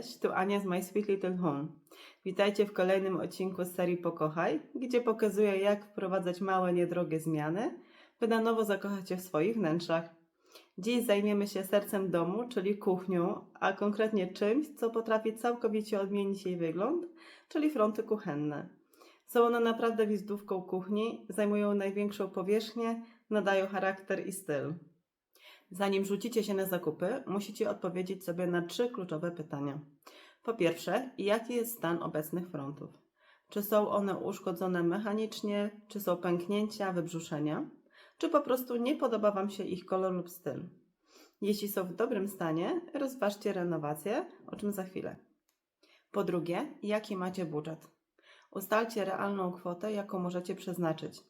Cześć, tu Ania z My Sweet Little Home. Witajcie w kolejnym odcinku z serii Pokochaj, gdzie pokazuję jak wprowadzać małe, niedrogie zmiany, by na nowo zakochać się w swoich wnętrzach. Dziś zajmiemy się sercem domu, czyli kuchnią, a konkretnie czymś, co potrafi całkowicie odmienić jej wygląd, czyli fronty kuchenne. Są one naprawdę wizytówką kuchni, zajmują największą powierzchnię, nadają charakter i styl. Zanim rzucicie się na zakupy, musicie odpowiedzieć sobie na trzy kluczowe pytania. Po pierwsze, jaki jest stan obecnych frontów? Czy są one uszkodzone mechanicznie, czy są pęknięcia, wybrzuszenia, czy po prostu nie podoba Wam się ich kolor lub styl? Jeśli są w dobrym stanie, rozważcie renowację, o czym za chwilę. Po drugie, jaki macie budżet? Ustalcie realną kwotę, jaką możecie przeznaczyć.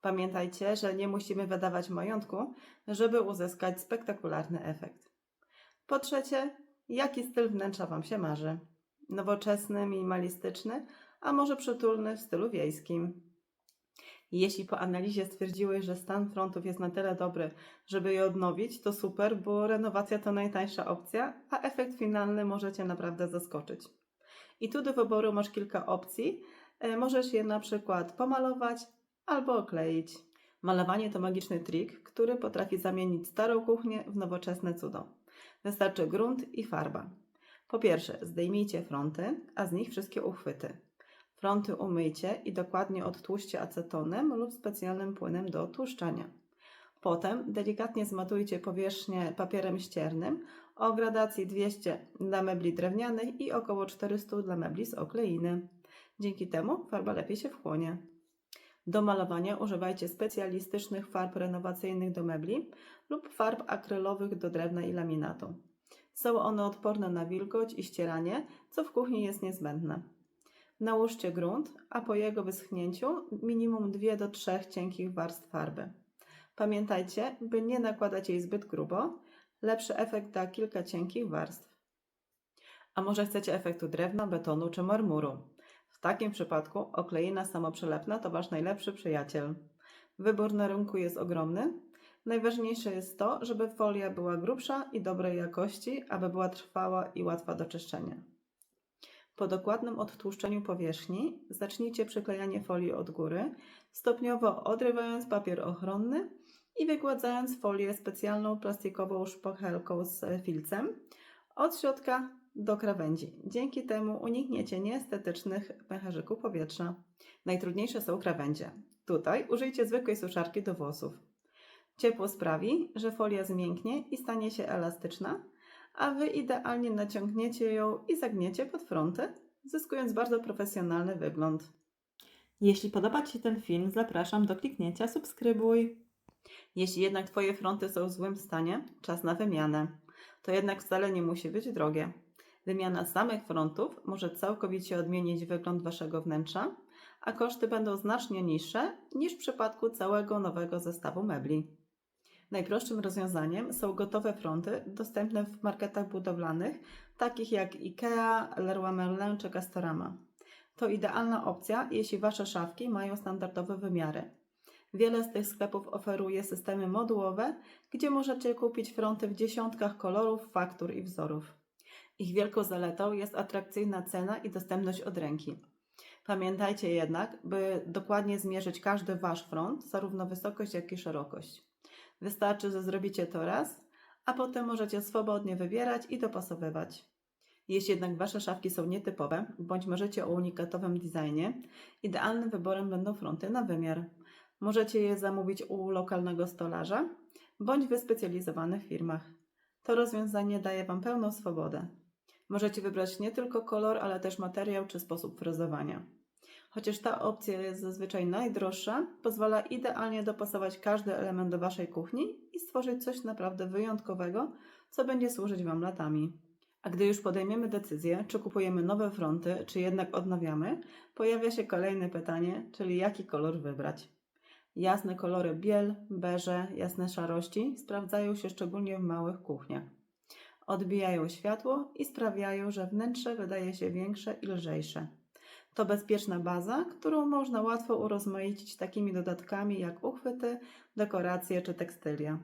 Pamiętajcie, że nie musimy wydawać majątku, żeby uzyskać spektakularny efekt. Po trzecie, jaki styl wnętrza Wam się marzy? Nowoczesny, minimalistyczny, a może przytulny w stylu wiejskim? Jeśli po analizie stwierdziłeś, że stan frontów jest na tyle dobry, żeby je odnowić, to super, bo renowacja to najtańsza opcja, a efekt finalny może Cię naprawdę zaskoczyć. I tu do wyboru masz kilka opcji. E, Możesz je na przykład pomalować albo okleić. Malowanie to magiczny trik, który potrafi zamienić starą kuchnię w nowoczesne cudo. Wystarczy grunt i farba. Po pierwsze, zdejmijcie fronty, a z nich wszystkie uchwyty. Fronty umyjcie i dokładnie odtłuszcie acetonem lub specjalnym płynem do tłuszczania. Potem delikatnie zmatujcie powierzchnię papierem ściernym o gradacji 200 dla mebli drewnianych i około 400 dla mebli z okleiny. Dzięki temu farba lepiej się wchłonie. Do malowania używajcie specjalistycznych farb renowacyjnych do mebli lub farb akrylowych do drewna i laminatu. Są one odporne na wilgoć i ścieranie, co w kuchni jest niezbędne. Nałóżcie grunt, a po jego wyschnięciu minimum 2 do 3 cienkich warstw farby. Pamiętajcie, by nie nakładać jej zbyt grubo. Lepszy efekt da kilka cienkich warstw. A może chcecie efektu drewna, betonu czy marmuru? W takim przypadku okleina samoprzylepna to Wasz najlepszy przyjaciel. Wybór na rynku jest ogromny. Najważniejsze jest to, żeby folia była grubsza i dobrej jakości, aby była trwała i łatwa do czyszczenia. Po dokładnym odtłuszczeniu powierzchni zacznijcie przyklejanie folii od góry, stopniowo odrywając papier ochronny i wygładzając folię specjalną plastikową szpachelką z filcem od środka do krawędzi. Dzięki temu unikniecie nieestetycznych pęcherzyków powietrza. Najtrudniejsze są krawędzie. Tutaj użyjcie zwykłej suszarki do włosów. Ciepło sprawi, że folia zmięknie i stanie się elastyczna, a Wy idealnie naciągniecie ją i zagniecie pod fronty, zyskując bardzo profesjonalny wygląd. Jeśli podoba Ci się ten film, zapraszam do kliknięcia subskrybuj. Jeśli jednak Twoje fronty są w złym stanie, czas na wymianę. To jednak wcale nie musi być drogie. Wymiana samych frontów może całkowicie odmienić wygląd Waszego wnętrza, a koszty będą znacznie niższe niż w przypadku całego nowego zestawu mebli. Najprostszym rozwiązaniem są gotowe fronty dostępne w marketach budowlanych, takich jak IKEA, Leroy Merlin czy Castorama. To idealna opcja, jeśli Wasze szafki mają standardowe wymiary. Wiele z tych sklepów oferuje systemy modułowe, gdzie możecie kupić fronty w dziesiątkach kolorów, faktur i wzorów. Ich wielką zaletą jest atrakcyjna cena i dostępność od ręki. Pamiętajcie jednak, by dokładnie zmierzyć każdy Wasz front, zarówno wysokość, jak i szerokość. Wystarczy, że zrobicie to raz, a potem możecie swobodnie wybierać i dopasowywać. Jeśli jednak Wasze szafki są nietypowe, bądź marzycie o unikatowym designie, idealnym wyborem będą fronty na wymiar. Możecie je zamówić u lokalnego stolarza, bądź wyspecjalizowanych firmach. To rozwiązanie daje Wam pełną swobodę. Możecie wybrać nie tylko kolor, ale też materiał czy sposób frezowania. Chociaż ta opcja jest zazwyczaj najdroższa, pozwala idealnie dopasować każdy element do Waszej kuchni i stworzyć coś naprawdę wyjątkowego, co będzie służyć Wam latami. A gdy już podejmiemy decyzję, czy kupujemy nowe fronty, czy jednak odnawiamy, pojawia się kolejne pytanie, czyli jaki kolor wybrać. Jasne kolory biel, beże, jasne szarości sprawdzają się szczególnie w małych kuchniach. Odbijają światło i sprawiają, że wnętrze wydaje się większe i lżejsze. To bezpieczna baza, którą można łatwo urozmaicić takimi dodatkami jak uchwyty, dekoracje czy tekstylia.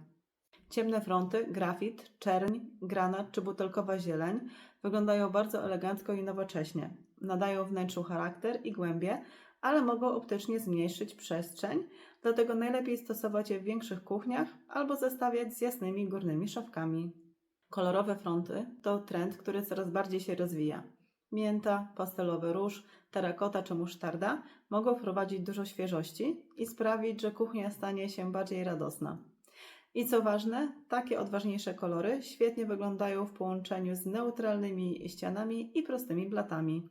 Ciemne fronty, grafit, czerń, granat czy butelkowa zieleń wyglądają bardzo elegancko i nowocześnie. Nadają wnętrzu charakter i głębię, ale mogą optycznie zmniejszyć przestrzeń, dlatego najlepiej stosować je w większych kuchniach albo zestawiać z jasnymi górnymi szafkami. Kolorowe fronty to trend, który coraz bardziej się rozwija. Mięta, pastelowy róż, terakota czy musztarda mogą wprowadzić dużo świeżości i sprawić, że kuchnia stanie się bardziej radosna. I co ważne, takie odważniejsze kolory świetnie wyglądają w połączeniu z neutralnymi ścianami i prostymi blatami.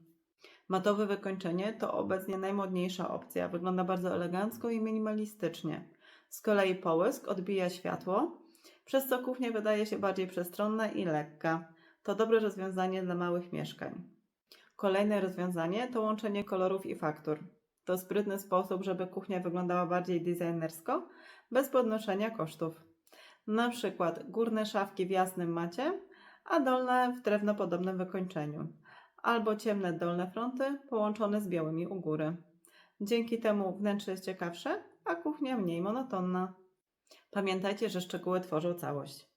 Matowe wykończenie to obecnie najmodniejsza opcja. Wygląda bardzo elegancko i minimalistycznie. Z kolei połysk odbija światło, przez co kuchnia wydaje się bardziej przestronna i lekka. To dobre rozwiązanie dla małych mieszkań. Kolejne rozwiązanie to łączenie kolorów i faktur. To sprytny sposób, żeby kuchnia wyglądała bardziej designersko, bez podnoszenia kosztów. Na przykład górne szafki w jasnym macie, a dolne w drewnopodobnym wykończeniu. Albo ciemne dolne fronty połączone z białymi u góry. Dzięki temu wnętrze jest ciekawsze, a kuchnia mniej monotonna. Pamiętajcie, że szczegóły tworzą całość.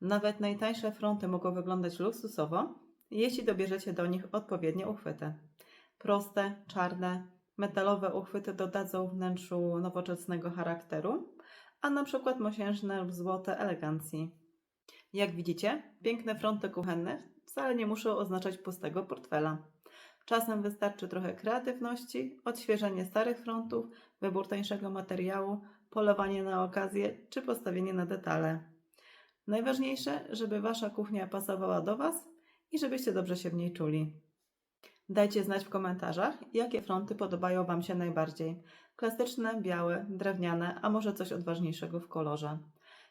Nawet najtańsze fronty mogą wyglądać luksusowo, jeśli dobierzecie do nich odpowiednie uchwyty. Proste, czarne, metalowe uchwyty dodadzą wnętrzu nowoczesnego charakteru, a na przykład mosiężne lub złote elegancji. Jak widzicie, piękne fronty kuchenne wcale nie muszą oznaczać pustego portfela. Czasem wystarczy trochę kreatywności, odświeżenie starych frontów, wybór tańszego materiału, polowanie na okazję czy postawienie na detale. Najważniejsze, żeby wasza kuchnia pasowała do was i żebyście dobrze się w niej czuli. Dajcie znać w komentarzach, jakie fronty podobają Wam się najbardziej. Klasyczne, białe, drewniane, a może coś odważniejszego w kolorze.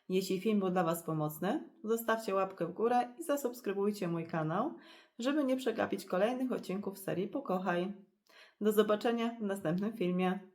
Jeśli film był dla Was pomocny, zostawcie łapkę w górę i zasubskrybujcie mój kanał, żeby nie przegapić kolejnych odcinków serii Pokochaj. Do zobaczenia w następnym filmie.